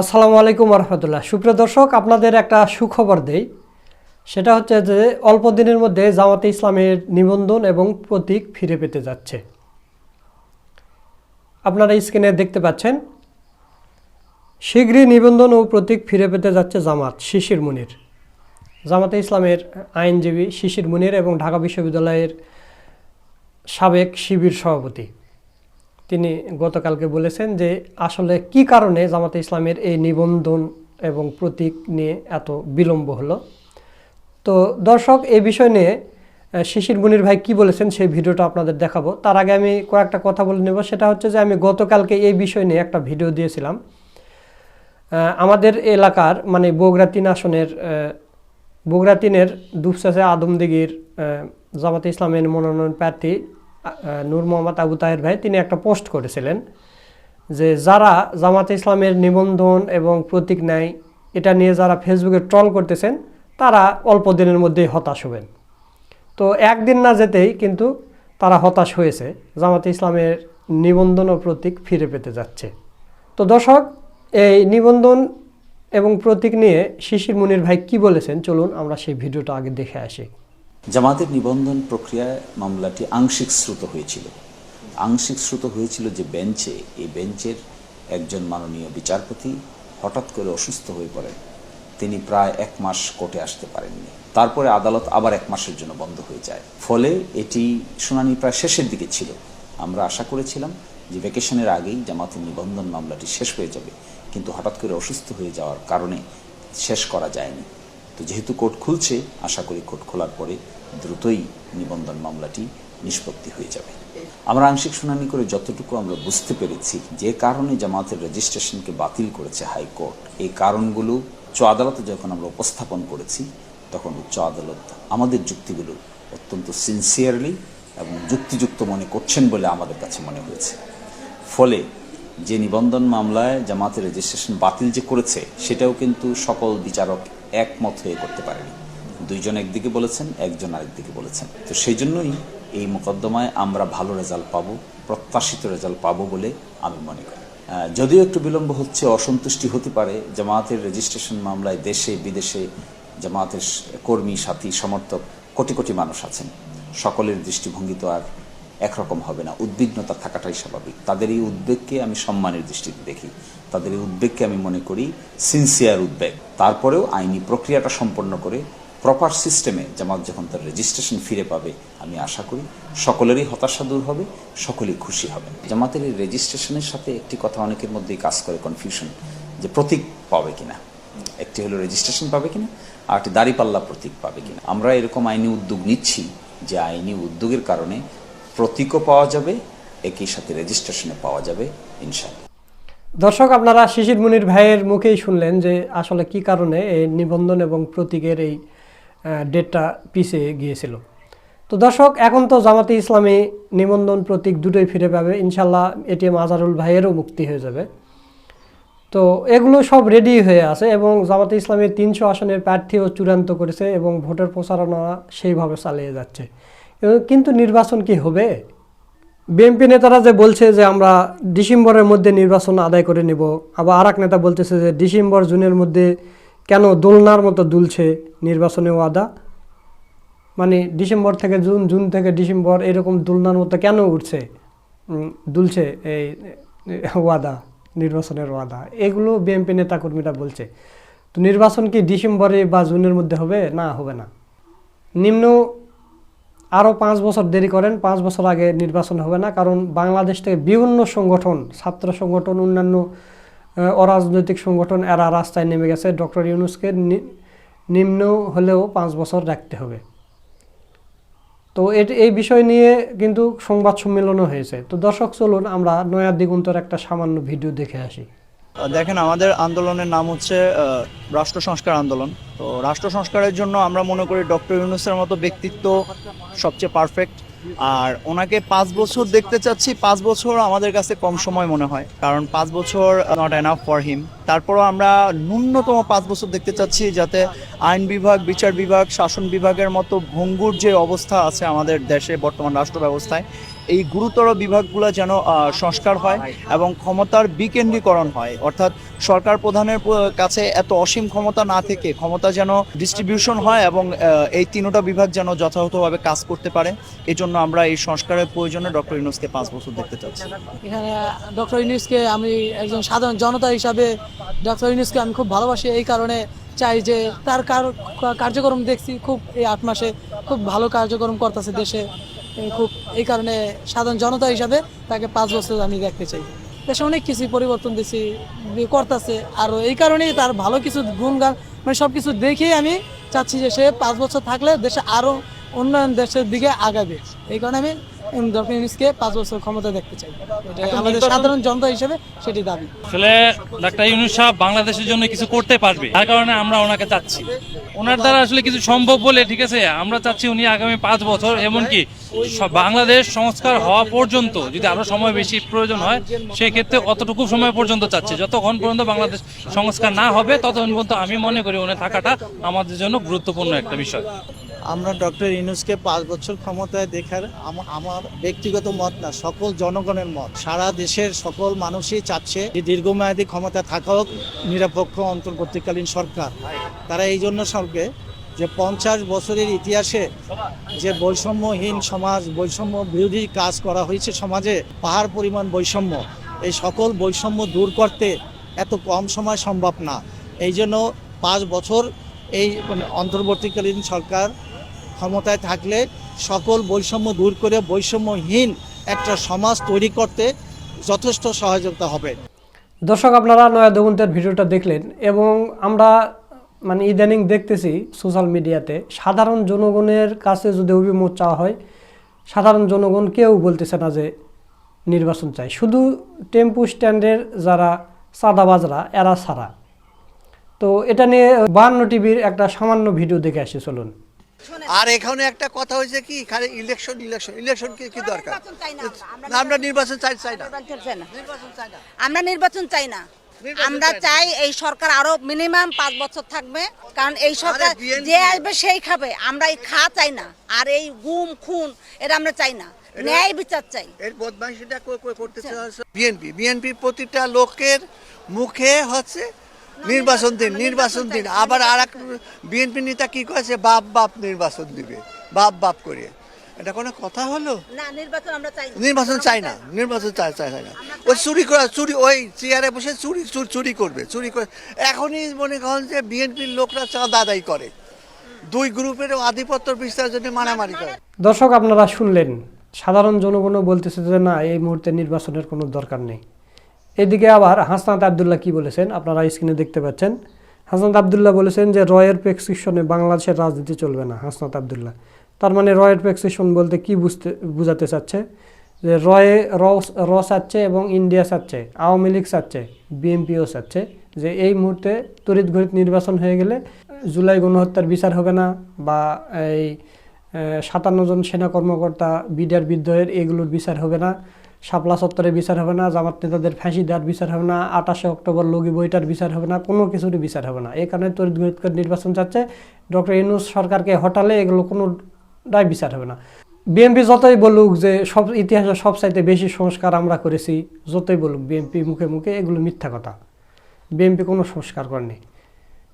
আসসালামু আলাইকুম রহমতুল্লাহ সুপ্রিয় দর্শক, আপনাদের একটা সুখবর দেই। সেটা হচ্ছে যে, অল্প দিনের মধ্যে জামাতে ইসলামের নিবন্ধন এবং প্রতীক ফিরে পেতে যাচ্ছে। আপনারা স্ক্রিনে দেখতে পাচ্ছেন শীঘ্রই নিবন্ধন ও প্রতীক ফিরে পেতে যাচ্ছে জামাত শিশির মুনির। জামাতে ইসলামের আইনজীবী শিশির মুনির এবং ঢাকা বিশ্ববিদ্যালয়ের সাবেক শিবির সভাপতি। তিনি গতকালকে বলেছেন যে আসলে কি কারণে জামাতে ইসলামের এই নিবন্ধন এবং প্রতীক নিয়ে এত বিলম্ব হলো। তো দর্শক এই বিষয় নিয়ে শিশির মুনির ভাই কি বলেছেন সেই ভিডিওটা আপনাদের দেখাবো। তার আগে আমি কয়েকটা কথা বলে নেব। সেটা হচ্ছে যে আমি গতকালকে এই বিষয় নিয়ে একটা ভিডিও দিয়েছিলাম। আমাদের এলাকার মানে বগুড়া তিন আসনের বগুড়া তিনের দুপসাসে আদমদিগির জামাতে ইসলামের মনোনয়ন প্রার্থী নূর মোহাম্মদ আবু তাহের ভাই, তিনি একটা পোস্ট করেছিলেন যে যারা জামাতে ইসলামের নিবন্ধন এবং প্রতীক নেয় এটা নিয়ে যারা ফেসবুকে ট্রল করতেছেন, তারা অল্প দিনের মধ্যেই হতাশ হবেন। তো একদিন না যেতেই কিন্তু তারা হতাশ হয়েছে, জামাতে ইসলামের নিবন্ধন ও প্রতীক ফিরে পেতে যাচ্ছে। তো দর্শক, এই নিবন্ধন এবং প্রতীক নিয়ে শিশির মুনির ভাই কি বলেছেন? চলুন আমরা সেই ভিডিওটা আগে দেখে আসি। জামাতের নিবন্ধন প্রক্রিয়ায় মামলাটি আংশিক শ্রুত হয়েছিল। আংশিক শ্রুত হয়েছিল যে বেঞ্চে, এই বেঞ্চের একজন মাননীয় বিচারপতি হঠাৎ করে অসুস্থ হয়ে পড়েন। তিনি প্রায় এক মাস কোর্টে আসতে পারেননি। তারপরে আদালত আবার এক মাসের জন্য বন্ধ হয়ে যায়। ফলে এটি শুনানি প্রায় শেষের দিকে ছিল। আমরা আশা করেছিলাম যে ভ্যাকেশনের আগেই জামাতের নিবন্ধন মামলাটি শেষ হয়ে যাবে। কিন্তু হঠাৎ করে অসুস্থ হয়ে যাওয়ার কারণে শেষ করা যায়নি। তো যেহেতু কোর্ট খুলছে, আশা করি কোর্ট খোলার পরে দ্রুতই নিবন্ধন মামলাটি নিষ্পত্তি হয়ে যাবে। আমরা আংশিক শুনানি করে যতটুকু আমরা বুঝতে পেরেছি, যে কারণে জামাতের রেজিস্ট্রেশনকে বাতিল করেছে হাইকোর্ট। এই কারণগুলো উচ্চ আদালতে যখন আমরা উপস্থাপন করেছি, তখন উচ্চ আদালত আমাদের যুক্তিগুলো অত্যন্ত সিনসিয়ারলি এবং যুক্তিযুক্ত মনে করছেন বলে আমাদের কাছে মনে হয়েছে। ফলে যে নিবন্ধন মামলায় জামাতের রেজিস্ট্রেশন বাতিল যে করেছে, সেটাও কিন্তু সকল বিচারক একমত হয়ে করতে পারেনি। দুইজন একদিকে বলেছেন, একজন আরেকদিকে বলেছেন। তো সেই জন্যই এই মোকদ্দমায় আমরা ভালো রেজাল্ট পাবো, প্রত্যাশিত রেজাল্ট পাবো বলে আমি মনে করি। যদিও একটু বিলম্ব হচ্ছে, অসন্তুষ্টি হতে পারে জামাতের রেজিস্ট্রেশন মামলায় দেশে, বিদেশে জামাতের কর্মী, সাথী, সমর্থক কোটি কোটি মানুষ আছেন। সকলের দৃষ্টিভঙ্গি তো আর একরকম হবে না। উদ্বিগ্নতা থাকাটাই স্বাভাবিক। তাদের এই উদ্বেগকে আমি সম্মানের দৃষ্টিতে দেখি। তাদের এই উদ্বেগকে আমি মনে করি সিনসিয়ার উদ্বেগ। তারপরেও আইনি প্রক্রিয়াটা সম্পন্ন করে প্রপার সিস্টেমে জামাত যখন তার রেজিস্ট্রেশন ফিরে পাবে, আমি আশা করি সকলেরই হতাশা দূর হবে, সকলেই খুশি হবে। জামাতের এই রেজিস্ট্রেশনের সাথে একটি কথা অনেকের মধ্যেই কাজ করে কনফিউশন যে প্রতীক পাবে কিনা, একটি হলো রেজিস্ট্রেশন পাবে কিনা, আর একটি দাড়িপাল্লা প্রতীক পাবে কিনা। আমরা এরকম আইনি উদ্যোগ নিচ্ছি, যে আইনি উদ্যোগের কারণে প্রতীকও পাওয়া যাবে, একই সাথে রেজিস্ট্রেশনে পাওয়া যাবে ইনশাল্লাহ দর্শক, আপনারা শিশির মুনির ভাইয়ের মুখেই শুনলেন যে আসলে কি কারণে এই নিবন্ধন এবং প্রতীকের এই ডেটটা পিছিয়ে গিয়েছিল। তো দর্শক, এখন তো জামাতে ইসলামী নিবন্ধন প্রতীক দুটোই ফিরে পাবে। ইনশাল্লাহ এটিএম আজারুল ভাইয়েরও মুক্তি হয়ে যাবে। তো এগুলো সব রেডি হয়ে আছে এবং জামাতে ইসলামের তিনশো আসনের প্রার্থীও চূড়ান্ত করেছে এবং ভোটের প্রচারণা সেইভাবে চালিয়ে যাচ্ছে। কিন্তু নির্বাচন কি হবে? বিএনপি নেতারা যে বলছে যে আমরা ডিসেম্বরের মধ্যে নির্বাচন আদায় করে নেব, আবার আর নেতা বলতেছে যে ডিসেম্বর, জুনের মধ্যে কেন দোলনার মতো দুলছে নির্বাচনে ওয়াদা? মানে ডিসেম্বর থেকে জুন জুন থেকে ডিসেম্বর এরকম দুলনার মতো কেন উঠছে? দুলছে এই ওয়াদা, নির্বাচনের ওয়াদা। এগুলো বিএনপি নেতাকর্মীরা বলছে। তো নির্বাচন কি ডিসেম্বরে বা জুনের মধ্যে হবে? না হবে না। নিম্ন আরও পাঁচ বছর দেরি করেন, পাঁচ বছর আগে নির্বাচন হবে না, কারণ বাংলাদেশ থেকে বিভিন্ন সংগঠন, ছাত্র সংগঠন, অন্যান্য অরাজনৈতিক সংগঠন এরা রাস্তায় নেমে গেছে। ডক্টর ইউনুসকে নিম্ন হলেও পাঁচ বছর রাখতে হবে। তো এই বিষয় নিয়ে কিন্তু সংবাদ সম্মেলনও হয়েছে। তো দর্শক, চলুন আমরা নয়া দিগন্তর একটা সামান্য ভিডিও দেখে আসি। দেখেন, আমাদের আন্দোলনের নাম হচ্ছে রাষ্ট্র সংস্কার আন্দোলন। তো রাষ্ট্র সংস্কারের জন্য আমরা মনে করি ডক্টর ইউনুসের মতো ব্যক্তিত্ব সবচেয়ে পারফেক্ট আর ওনাকে পাঁচ বছর দেখতে চাচ্ছি, পাঁচ বছর আমাদের কাছে কম সময় মনে হয়, কারণ পাঁচ বছর নট এনাফ ফর হিম তারপরও আমরা ন্যূনতম পাঁচ বছর দেখতে চাচ্ছি যাতে আইন বিভাগ, বিচার বিভাগ, শাসন বিভাগের মতো ভঙ্গুর যে অবস্থা আছে আমাদের দেশে বর্তমান রাষ্ট্র ব্যবস্থায় এই গুরুতর বিভাগগুলো যেন সংস্কার হয় এবং ক্ষমতার বিকেন্দ্রীকরণ হয়। অর্থাৎ সরকার প্রধানের কাছে এত অসীম ক্ষমতা না থেকে ক্ষমতা যেন ডিস্ট্রিবিউশন হয় এবং এই তিনোটা বিভাগ যেন যথাযথভাবে কাজ করতে পারে। এই জন্য আমরা এই সংস্কারের প্রয়োজনে ডক্টর ইউনুসকে পাঁচ বছর দেখতে চাচ্ছি। এখানে ডক্টর ইউনুসকে আমি একজন সাধারণ জনতা হিসাবে ডক্টর ইউনুসকে আমি খুব ভালোবাসি। এই কারণে চাই যে তার কার- কার্যক্রম দেখছি। খুব এই আট মাসে খুব ভালো কার্যক্রম করতেছে দেশে। খুব, এই কারণে সাধারণ জনতা হিসাবে তাকে পাঁচ বছর আমি দেখতে চাই। দেশে অনেক কিছু পরিবর্তন দিছি করতেছে আর এই কারণেই তার ভালো কিছু গুণগান মানে সব কিছু দেখেই আমি চাচ্ছি যে সে পাঁচ বছর থাকলে দেশে আরও উন্নয়ন দেশের দিকে আগাবে। এই কারণে আমি ডক্টর ইউনুসকে পাঁচ বছর ক্ষমতা দেখতে চাই। আমাদের সাধারণ জনতা হিসেবে সেটি দাবি। আসলে ডাক্তার ইউনুস সাহেব বাংলাদেশের জন্য কিছু করতে পারবে তার কারণে আমরা ওনাকে চাচ্ছি। ওনার দ্বারা আসলে কিছু সম্ভব বলে ঠিক আছে আমরা চাচ্ছি উনি আগামী পাঁচ বছর এমনকি সব বাংলাদেশ সংস্কার হওয়া পর্যন্ত যদি আরও সময় বেশি প্রয়োজন হয় সেই ক্ষেত্রে অতটুকু সময় পর্যন্ত চাচ্ছি। যতক্ষণ পর্যন্ত বাংলাদেশ সংস্কার না হবে ততক্ষণ পর্যন্ত আমি মনে করি উনি থাকাটা আমাদের জন্য গুরুত্বপূর্ণ একটা বিষয়। আমরা ডক্টর ইউনুসকে পাঁচ বছর ক্ষমতায় দেখার আমার ব্যক্তিগত মত না, সকল জনগণের মত। সারা দেশের সকল মানুষই চাচ্ছে যে দীর্ঘমেয়াদী ক্ষমতা থাকা হোক, নিরপেক্ষ অন্তর্বর্তীকালীন সরকার। তারা এই জন্য সরবে যে পঞ্চাশ বছরের ইতিহাসে যে বৈষম্যহীন সমাজ, বৈষম্য বিরোধী কাজ করা হয়েছে সমাজে, পাহাড় পরিমাণ বৈষম্য। এই সকল বৈষম্য দূর করতে এত কম সময় সম্ভব না। এই জন্য পাঁচ বছর এই মানে অন্তর্বর্তীকালীন সরকার ক্ষমতায় থাকলে সকল বৈষম্য দূর করে বৈষম্যহীন একটা সমাজ তৈরি করতে যথেষ্ট সহযোগিতা হবে। দর্শক, আপনারা নয়া দমন্তের ভিডিওটা দেখলেন এবং আমরা মানে ইদানিং দেখতেছি সোশ্যাল মিডিয়াতে, সাধারণ জনগণের কাছে যদি অভিমত চাওয়া হয়, সাধারণ জনগণ কেউ বলতেছে না যে নির্বাচন চাই। শুধু টেম্পু স্ট্যান্ডের যারা চাঁদাবাজরা, এরা ছাড়া। তো এটা নিয়ে বান্ন টিভির একটা সামান্য ভিডিও দেখে আসি, চলুন। আর এখানে একটা কথা হয়েছে কি খালি ইলেকশন ইলেকশন ইলেকশন কি কি দরকার? না আমরা। নির্বাচন চাই চাই না। আমরা নির্বাচন চাই না। আমরা চাই এই সরকার আরও মিনিমাম পাঁচ বছর থাকবে কারণ এই সরকার যে আসবে সেই খাবে। আমরা এই খা চাই না। আর এই গুম খুন এটা আমরা চাই না। ন্যায় বিচার চাই। এর বদমাইশিটা করতে বিএনপি। বিএনপির প্রতিটা লোকের মুখে হচ্ছে নির্বাচন দিন নির্বাচন দিন আবার আর এক বিএনপি নেতা কি করেছে বাপ বাপ নির্বাচন দিবে বাপ বাপ করে। এটা কোনো কথা হলো? নির্বাচন চাই না। নির্বাচন চাই চাই চাই চাই না। ওই চুরি করা চুরি ওই চেয়ারে বসে চুরি চুরি চুরি করবে চুরি করে। এখনই মনে করেন যে বিএনপির লোকরা চাঁদা আদায় করে। দুই গ্রুপের আধিপত্য বিস্তারের জন্য মারামারি করে। দর্শক আপনারা শুনলেন। সাধারণ জনগণও বলতেছে যে না এই মুহূর্তে নির্বাচনের কোনো দরকার নেই। এদিকে আবার হাসনাত আবদুল্লাহ কি বলেছেন? আপনারা স্ক্রিনে দেখতে পাচ্ছেন। হাসনাত আবদুল্লাহ বলেছেন যে, রয়ের প্রেসক্রিপশনে বাংলাদেশের রাজনীতি চলবে না, হাসনাত আবদুল্লাহ। তার মানে রয়ের প্রেসক্রিপশন বলতে কি বুঝতে, বুঝাতে চাচ্ছে? যে রয়ে র- র এবং ইন্ডিয়া চাচ্ছে, আওয়ামী লীগ চাচ্ছে, বিএনপিও চাচ্ছে। যে এই মুহূর্তে তড়িৎ নির্বাচন হয়ে গেলে, জুলাই গণহত্যার বিচার হবে না বা এই সাতান্ন জন সেনা কর্মকর্তা বিডিআর বিদ্রোহের এগুলোর বিচার হবে না। শাপলা চত্বরে বিচার হবে না, জামাত নেতাদের ফাঁসি দেওয়ার বিচার হবে না, আঠাশে অক্টোবর লগি বইটার বিচার হবে না, কোনো কিছুরই বিচার হবে না। এই কারণে করে নির্বাচন চাচ্ছে। ডক্টর ইউনুস সরকারকে হটালে এগুলো কোনোটাই বিচার হবে না। বিএনপি যতই বলুক যে সব ইতিহাসে সবচাইতে বেশি সংস্কার আমরা করেছি, যতই বলুক বিএনপি মুখে মুখে এগুলো মিথ্যা কথা। বিএনপি কোনো সংস্কার করেনি।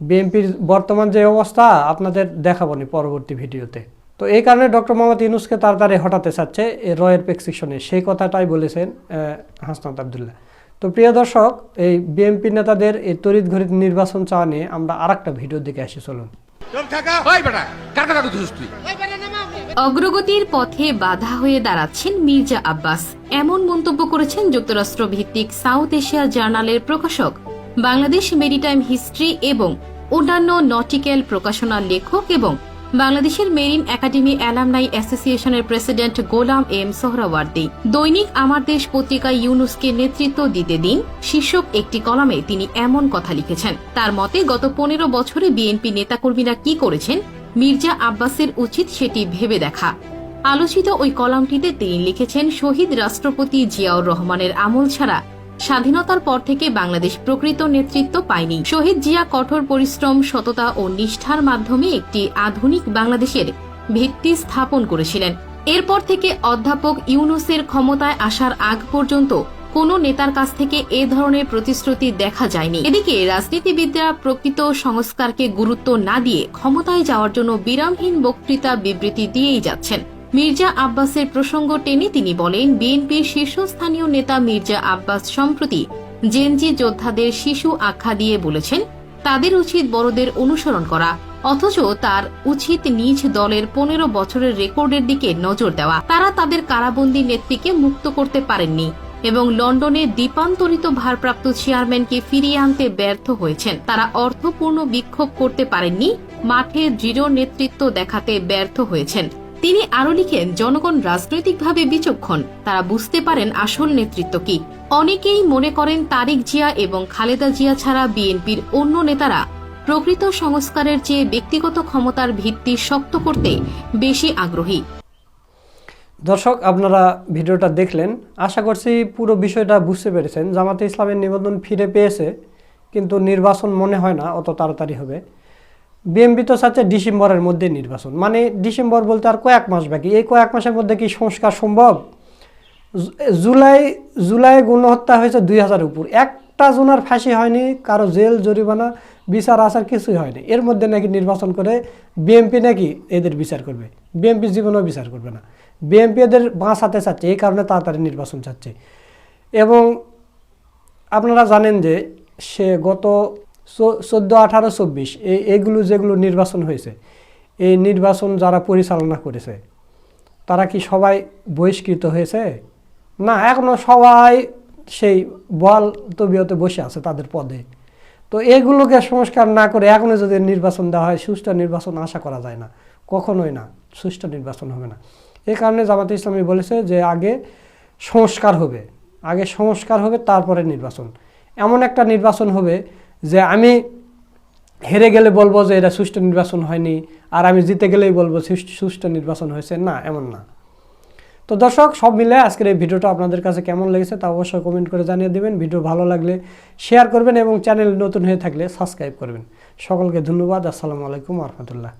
বিএনপির বর্তমান যে অবস্থা, আপনাদের দেখাবো নি পরবর্তী ভিডিওতে। তো এই কারণে ডক্টর মোহাম্মদ ইউনুসকে তাড়াতাড়ি হটাতে চাচ্ছে এই রয়ের প্রেসক্রিপশনে। সেই কথাটাই বলেছেন আহ, হাসনাত আবদুল্লাহ। তো প্রিয় দর্শক এই বিএনপি নেতাদের এই তড়িৎ ঘড়িত নির্বাচন চাওয়া নিয়ে আমরা আর একটা ভিডিও দেখে আসি চলুন। অগ্রগতির পথে বাধা হয়ে দাঁড়াচ্ছেন মির্জা আব্বাস। এমন মন্তব্য করেছেন যুক্তরাষ্ট্র ভিত্তিক সাউথ এশিয়া জার্নালের প্রকাশক। বাংলাদেশ মেরিটাইম হিস্ট্রি এবং অন্যান্য নটিক্যাল প্রকাশনার লেখক এবং বাংলাদেশের মেরিন একাডেমি অ্যালামনাই অ্যাসোসিয়েশনের প্রেসিডেন্ট গোলাম এম সোহরাওয়ার্দী দৈনিক আমার দেশ পত্রিকায় ইউনুসকে নেতৃত্ব দিতে দিন শীর্ষক একটি কলামে তিনি এমন কথা লিখেছেন। তার মতে, গত পনেরো বছরে বিএনপি নেতাকর্মীরা কি করেছেন? মির্জা আব্বাসের উচিত সেটি ভেবে দেখা। আলোচিত ওই কলামটিতে তিনি লিখেছেন, শহীদ রাষ্ট্রপতি জিয়াউর রহমানের আমল ছাড়া স্বাধীনতার পর থেকে বাংলাদেশ প্রকৃত নেতৃত্ব পায়নি। শহীদ জিয়া কঠোর পরিশ্রম, সততা ও নিষ্ঠার মাধ্যমে একটি আধুনিক বাংলাদেশের ভিত্তি স্থাপন করেছিলেন। এরপর থেকে অধ্যাপক ইউনুসের ক্ষমতায় আসার আগ পর্যন্ত কোনো নেতার কাছ থেকে এ ধরনের প্রতিশ্রুতি দেখা যায়নি। এদিকে রাজনীতিবিদরা প্রকৃত সংস্কারকে গুরুত্ব না দিয়ে ক্ষমতায় যাওয়ার জন্য বিরামহীন বক্তৃতা বিবৃতি দিয়েই যাচ্ছেন। মির্জা আব্বাসের প্রসঙ্গ টেনে তিনি বলেন, বিএনপির শীর্ষস্থানীয় নেতা মির্জা আব্বাস সম্প্রতি জেনজি যোদ্ধাদের শিশু আখ্যা দিয়ে বলেছেন, তাদের উচিত বড়দের অনুসরণ করা, অথচ তার উচিত নিজ দলের পনেরো বছরের রেকর্ডের দিকে নজর দেওয়া। তারা তাদের কারাবন্দী নেত্রীকে মুক্ত করতে পারেননি এবং লন্ডনে দ্বীপান্তরিত ভারপ্রাপ্ত চেয়ারম্যানকে ফিরিয়ে আনতে ব্যর্থ হয়েছেন। তারা অর্থপূর্ণ বিক্ষোভ করতে পারেননি, মাঠে দৃঢ় নেতৃত্ব দেখাতে ব্যর্থ হয়েছেন। তিনি আরও লিখেন, জনগণ রাজনৈতিকভাবে বিচক্ষণ। তারা বুঝতে পারেন আসল নেতৃত্ব কি। অনেকেই মনে করেন তারিক জিয়া এবং খালেদা জিয়া ছাড়া বিএনপির অন্য নেতারা প্রকৃত সংস্কারের চেয়ে ব্যক্তিগত ক্ষমতার ভিত্তি শক্ত করতে বেশি আগ্রহী। দর্শক, আপনারা ভিডিওটা দেখলেন। আশা করছি পুরো বিষয়টা বুঝতে পেরেছেন। জামাতে ইসলামের নিবন্ধন ফিরে পেয়েছে, কিন্তু নির্বাচন মনে হয় না, অত তাড়াতাড়ি হবে। বিএমপি তো চাচ্ছে ডিসেম্বরের মধ্যে নির্বাচন। মানে ডিসেম্বর বলতে আর কয়েক মাস বাকি। এই কয়েক মাসের মধ্যে কি সংস্কার সম্ভব? জুলাই জুলাই গণহত্যা হয়েছে দুই হাজার উপর। একটা জনের ফাঁসি হয়নি, কারও জেল, জরিমানা, বিচার আচার কিছুই হয়নি। এর মধ্যে নাকি নির্বাচন করে বিএমপি নাকি এদের বিচার করবে। বিএমপি জীবনেও বিচার করবে না। বিএমপি এদের বাঁচাতে চাচ্ছে, এই কারণে তাড়াতাড়ি নির্বাচন চাচ্ছে। এবং আপনারা জানেন যে সে গত চোদ্দ, আঠারো, চব্বিশ এই এগুলো যেগুলো নির্বাচন হয়েছে, এই নির্বাচন যারা পরিচালনা করেছে, তারা কি সবাই বহিষ্কৃত হয়েছে? না এখনও সবাই সেই বল তবিয়তে বসে আছে তাদের পদে। তো এগুলোকে সংস্কার না করে এখনও যদি নির্বাচন দেওয়া হয়, সুষ্ঠু নির্বাচন আশা করা যায় না। কখনোই না, সুষ্ঠু নির্বাচন হবে না। এই কারণে জামাতে ইসলামী বলেছে যে আগে সংস্কার হবে, আগে সংস্কার হবে, তারপরে নির্বাচন। এমন একটা নির্বাচন হবে যে আমি হেরে গেলে বলব যে এটা সুষ্ঠু নির্বাচন হয়নি, আর আমি জিতে গেলেই বলব সুষ্ঠু- নির্বাচন হয়েছে। না, এমন না। তো দর্শক, সব মিলে আজকের এই ভিডিওটা আপনাদের কাছে কেমন লেগেছে তা অবশ্যই কমেন্ট করে জানিয়ে দেবেন। ভিডিও ভালো লাগলে শেয়ার করবেন এবং চ্যানেল নতুন হয়ে থাকলে সাবস্ক্রাইব করবেন। সকলকে ধন্যবাদ। আসসালামু আলাইকুম রহমতুল্লাহ।